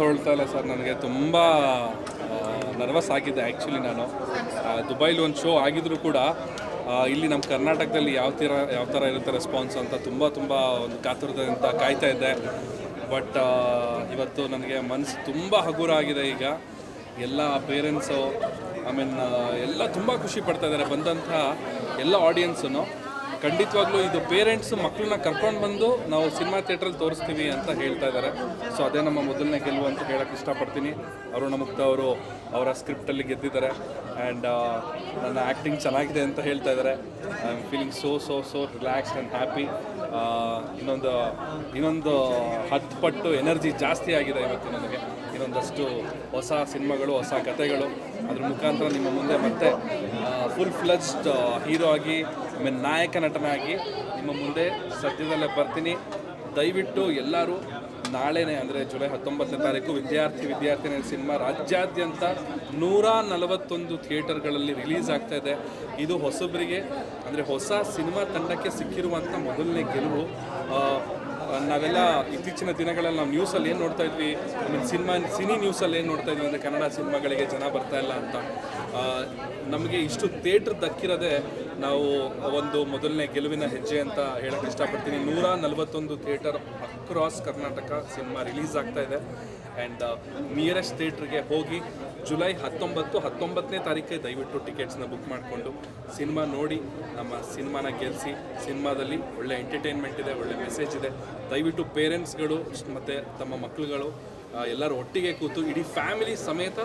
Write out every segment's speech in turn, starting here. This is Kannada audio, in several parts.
ಹೊರಡ್ತಾ ಇಲ್ಲ ಸರ್. ನನಗೆ ತುಂಬ ನರ್ವಸ್ ಆಗಿದ್ದೆ ಆ್ಯಕ್ಚುಲಿ ನಾನು. ದುಬೈಲಿ ಒಂದು ಶೋ ಆಗಿದ್ರೂ ಕೂಡ ಇಲ್ಲಿ ನಮ್ಮ ಕರ್ನಾಟಕದಲ್ಲಿ ಯಾವ ಥರ ಯಾವ ಥರ ಇರುತ್ತೆ ರೆಸ್ಪಾನ್ಸ್ ಅಂತ ತುಂಬ ತುಂಬ ಒಂದು ಕಾತುರದಿಂದ ಕಾಯ್ತಾ ಇದ್ದೆ. ಬಟ್ ಇವತ್ತು ನನಗೆ ಮನಸ್ಸು ತುಂಬ ಹಗುರ ಆಗಿದೆ ಈಗ. ಎಲ್ಲ ಪೇರೆಂಟ್ಸು ಐ ಮೀನ್ ಎಲ್ಲ ತುಂಬ ಖುಷಿ ಪಡ್ತಾ ಇದ್ದಾರೆ. ಬಂದಂಥ ಎಲ್ಲ ಆಡಿಯನ್ಸನ್ನು ಖಂಡಿತವಾಗ್ಲೂ ಇದು ಪೇರೆಂಟ್ಸ್ ಮಕ್ಕಳನ್ನ ಕರ್ಕೊಂಡು ಬಂದು ನಾವು ಸಿನಿಮಾ ಥಿಯೇಟ್ರಲ್ಲಿ ತೋರಿಸ್ತೀವಿ ಅಂತ ಹೇಳ್ತಾ ಇದ್ದಾರೆ ಸೊ ಅದೇ ನಮ್ಮ ಮೊದಲನೇ ಗೆಲುವು ಅಂತ ಹೇಳಕ್ಕೆ ಇಷ್ಟಪಡ್ತೀನಿ. ಅರುಣ ಮುಕ್ತ ಅವರು ಅವರ ಸ್ಕ್ರಿಪ್ಟಲ್ಲಿ ಗೆದ್ದಿದ್ದಾರೆ. ಆ್ಯಂಡ್ ನನ್ನ ಆ್ಯಕ್ಟಿಂಗ್ ಚೆನ್ನಾಗಿದೆ ಅಂತ ಹೇಳ್ತಾ ಇದ್ದಾರೆ I am feeling so so so relaxed and happy ಇನ್ನೊಂದು ಇನ್ನೊಂದು ಹತ್ತು ಪಟ್ಟು ಎನರ್ಜಿ ಜಾಸ್ತಿ ಆಗಿದೆ ಇವತ್ತು ನನಗೆ. ಇನ್ನೊಂದಷ್ಟು ಹೊಸ ಸಿನಿಮಾಗಳು, ಹೊಸ ಕಥೆಗಳು. ಅದ್ರ ಮುಖಾಂತರ ನಿಮ್ಮ ಮುಂದೆ ಮತ್ತೆ ಫುಲ್ ಫ್ಲಜ್ಡ್ ಹೀರೋ ಆಗಿ ಆಮೇಲೆ ನಾಯಕ ನಟನಾಗಿ ನಿಮ್ಮ ಮುಂದೆ ಸದ್ಯದಲ್ಲೇ ಬರ್ತೀನಿ. ದಯವಿಟ್ಟು ಎಲ್ಲರೂ ನಾಳೆನೇ ಅಂದರೆ ಜುಲೈ ಹತ್ತೊಂಬತ್ತನೇ ತಾರೀಕು ವಿದ್ಯಾರ್ಥಿ ವಿದ್ಯಾರ್ಥಿನಿ ಸಿನಿಮಾ ರಾಜ್ಯಾದ್ಯಂತ ನೂರ ನಲವತ್ತೊಂದು ಥಿಯೇಟರ್ಗಳಲ್ಲಿ ರಿಲೀಸ್ ಆಗ್ತಾ ಇದೆ. ಇದು ಹೊಸಬರಿಗೆ ಅಂದರೆ ಹೊಸ ಸಿನಿಮಾ ತಂಡಕ್ಕೆ ಸಿಕ್ಕಿರುವಂಥ ಮೊದಲನೇ ಗೆಲುವು. ನಾವೆಲ್ಲ ಇತ್ತೀಚಿನ ದಿನಗಳಲ್ಲಿ ನಾವು ನ್ಯೂಸಲ್ಲಿ ಏನು ನೋಡ್ತಾ ಇದ್ವಿ? ಆಮೇಲೆ ಸಿನಿಮಾ, ಸಿನಿ ನ್ಯೂಸಲ್ಲಿ ಏನು ನೋಡ್ತಾ ಇದ್ವಿ ಅಂದರೆ ಕನ್ನಡ ಸಿನಿಮಾಗಳಿಗೆ ಜನ ಬರ್ತಾ ಇಲ್ಲ ಅಂತ. ನಮಗೆ ಇಷ್ಟು ಥಿಯೇಟ್ರ್ ದಕ್ಕಿರದೆ ನಾವು ಒಂದು ಮೊದಲನೇ ಗೆಲುವಿನ ಹೆಜ್ಜೆ ಅಂತ ಹೇಳಕ್ಕೆ ಇಷ್ಟಪಡ್ತೀನಿ. ನೂರ ನಲವತ್ತೊಂದು theatre across Karnataka cinema release ಆಗ್ತಾ ಇದೆ. ಆ್ಯಂಡ್ ನಿಯರೆಸ್ಟ್ ಥಿಯೇಟ್ರಿಗೆ ಹೋಗಿ ಜುಲೈ ಹತ್ತೊಂಬತ್ತು, ಹತ್ತೊಂಬತ್ತನೇ ತಾರೀಕೇ ದಯವಿಟ್ಟು ಟಿಕೆಟ್ಸ್ನ ಬುಕ್ ಮಾಡಿಕೊಂಡು ಸಿನಿಮಾ ನೋಡಿ, ನಮ್ಮ ಸಿನಿಮಾನ ಗೆಲ್ಲಿಸಿ ಸಿನಿಮಾದಲ್ಲಿ ಒಳ್ಳೆ ಎಂಟರ್ಟೈನ್ಮೆಂಟ್ ಇದೆ, ಒಳ್ಳೆ ಮೆಸೇಜ್ ಇದೆ. ದಯವಿಟ್ಟು ಪೇರೆಂಟ್ಸ್ಗಳು ಮತ್ತು ತಮ್ಮ ಮಕ್ಕಳುಗಳು ಎಲ್ಲರೂ ಒಟ್ಟಿಗೆ ಕೂತು ಇಡೀ ಫ್ಯಾಮಿಲಿ ಸಮೇತ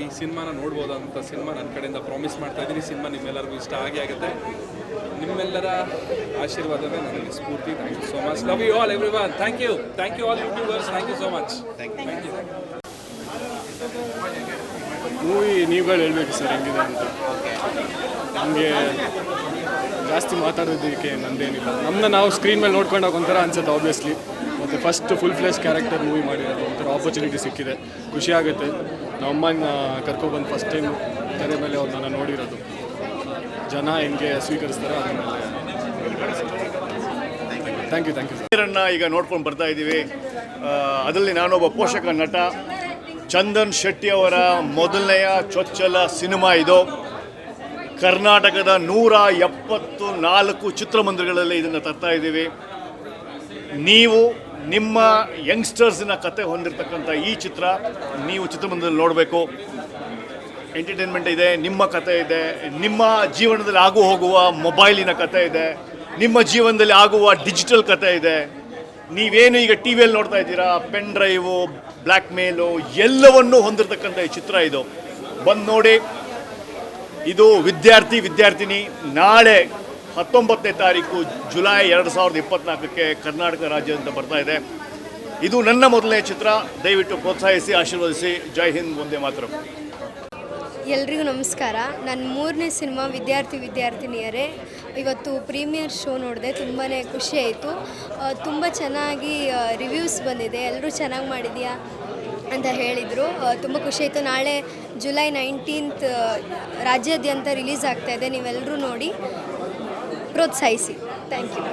ಈ ಸಿನಿಮಾನ ನೋಡ್ಬೋದಂತ ಸಿನಿಮಾ ನನ್ನ ಕಡೆಯಿಂದ ಪ್ರಾಮಿಸ್ ಮಾಡ್ತಾ ಇದ್ದೀನಿ. ಸಿನಿಮಾ ನಿಮ್ಮೆಲ್ಲರಿಗೂ ಇಷ್ಟ ಆಗೇ ಆಗುತ್ತೆ. ನಿಮ್ಮೆಲ್ಲರ ಆಶೀರ್ವಾದವೇ ನನಗೆ ಸ್ಫೂರ್ತಿ. Thank you so much love you all everyone thank you thank you all YouTubers thank you so much thank you movie ನೀವುಗಳು ಹೇಳ್ಬೇಕು ಸರ್ ಹೆಂಗಿದೆ ಅಂತ. ನಮಗೆ ಜಾಸ್ತಿ ಮಾತಾಡೋದಕ್ಕೆ ನಂದೇನಿಲ್ಲ. ನಮ್ಮನ್ನ ನಾವು ಸ್ಕ್ರೀನ್ ಮೇಲೆ ನೋಡ್ಕೊಂಡಾಗ ಒಂಥರ ಅನ್ಸುತ್ತೆ ಆಬ್ವಿಯಸ್ಲಿ ಮತ್ತು first full flesh character movie ಮಾಡಿರೋದು, ಒಂಥರ ಆಪರ್ಚುನಿಟಿ ಸಿಕ್ಕಿದೆ. ಖುಷಿ ಆಗುತ್ತೆ. ನಮ್ಮನ್ನ ಕರ್ಕೊಬಂದು ಫಸ್ಟ್ ಟೈಮ್ ತೆರೆ ಮೇಲೆ ಅವ್ರನ್ನ ನೋಡಿರೋದು. ಜನ ಹೆಂಗೆ ಸ್ವೀಕರಿಸ್ತಾರೋ ಮೇಲೆ. Thank you thank you sir ಈಗ ನೋಡ್ಕೊಂಡು ಬರ್ತಾ ಇದ್ದೀವಿ. ಅದರಲ್ಲಿ ನಾನೊಬ್ಬ ಪೋಷಕ ನಟ ಚಂದನ್ ಶೆಟ್ಟಿ ಅವರ ಮೊದಲನೆಯ ಚೊಚ್ಚಲ ಸಿನಿಮಾ ಇದು. ಕರ್ನಾಟಕದ ನೂರ ಎಪ್ಪತ್ತು ನಾಲ್ಕು ಚಿತ್ರಮಂದಿರಗಳಲ್ಲಿ ಇದನ್ನು ತರ್ತಾ ಇದ್ದೀವಿ. ನೀವು ನಿಮ್ಮ ಯಂಗ್ಸ್ಟರ್ಸಿನ ಕತೆ ಹೊಂದಿರತಕ್ಕಂಥ ಈ ಚಿತ್ರ ನೀವು ಚಿತ್ರಮಂದಿರದಲ್ಲಿ ನೋಡಬೇಕು. ಎಂಟರ್ಟೈನ್ಮೆಂಟ್ ಇದೆ, ನಿಮ್ಮ ಕತೆ ಇದೆ, ನಿಮ್ಮ ಜೀವನದಲ್ಲಿ ಆಗು ಹೋಗುವ ಮೊಬೈಲಿನ ಕತೆ ಇದೆ, ನಿಮ್ಮ ಜೀವನದಲ್ಲಿ ಆಗುವ ಡಿಜಿಟಲ್ ಕತೆ ಇದೆ. ನೀವೇನು ಈಗ ಟಿ ವಿಯಲ್ಲಿ ನೋಡ್ತಾ ಇದ್ದೀರಾ? ಪೆನ್ ಡ್ರೈವು ಬ್ಲ್ಯಾಕ್ ಮೇಲು ಎಲ್ಲವನ್ನೂ ಹೊಂದಿರತಕ್ಕಂಥ ಈ ಚಿತ್ರ ಇದು. ಬಂದು ನೋಡಿ. ಇದು ವಿದ್ಯಾರ್ಥಿ, ವಿದ್ಯಾರ್ಥಿನಿ, ನಾಳೆ ಹತ್ತೊಂಬತ್ತನೇ ತಾರೀಕು ಜುಲೈ ಎರಡು ಸಾವಿರದ ಇಪ್ಪತ್ತ್ನಾಲ್ಕಕ್ಕೆ ಕರ್ನಾಟಕ ರಾಜ್ಯದಿಂದ ಬರ್ತಾ ಇದೆ. ಇದು ನನ್ನ ಮೊದಲನೇ ಚಿತ್ರ. ದಯವಿಟ್ಟು ಪ್ರೋತ್ಸಾಹಿಸಿ, ಆಶೀರ್ವದಿಸಿ. ಜೈ ಹಿಂದ್ ಒಂದೇ ಮಾತ್ರ. ಎಲ್ರಿಗೂ ನಮಸ್ಕಾರ. ನನ್ನ ಮೂರನೇ ಸಿನಿಮಾ ವಿದ್ಯಾರ್ಥಿ ವಿದ್ಯಾರ್ಥಿನಿಯರೇ, ಇವತ್ತು ಪ್ರೀಮಿಯರ್ ಶೋ ನೋಡಿದೆ ತುಂಬಾ ಖುಷಿ ಆಯಿತು. ತುಂಬ ಚೆನ್ನಾಗಿ ರಿವ್ಯೂಸ್ ಬಂದಿದೆ. ಎಲ್ಲರೂ ಚೆನ್ನಾಗಿ ಮಾಡಿದೆಯಾ ಅಂತ ಹೇಳಿದರು. ತುಂಬ ಖುಷಿ ಆಯಿತು. ನಾಳೆ ಜುಲೈ ನೈನ್ಟೀನ್ತ್ ರಾಜ್ಯಾದ್ಯಂತ ರಿಲೀಸ್ ಆಗ್ತಾಯಿದೆ ನೀವೆಲ್ಲರೂ ನೋಡಿ. ಪ್ರೋತ್ಸಾಹಿಸಿ ಥ್ಯಾಂಕ್ ಯು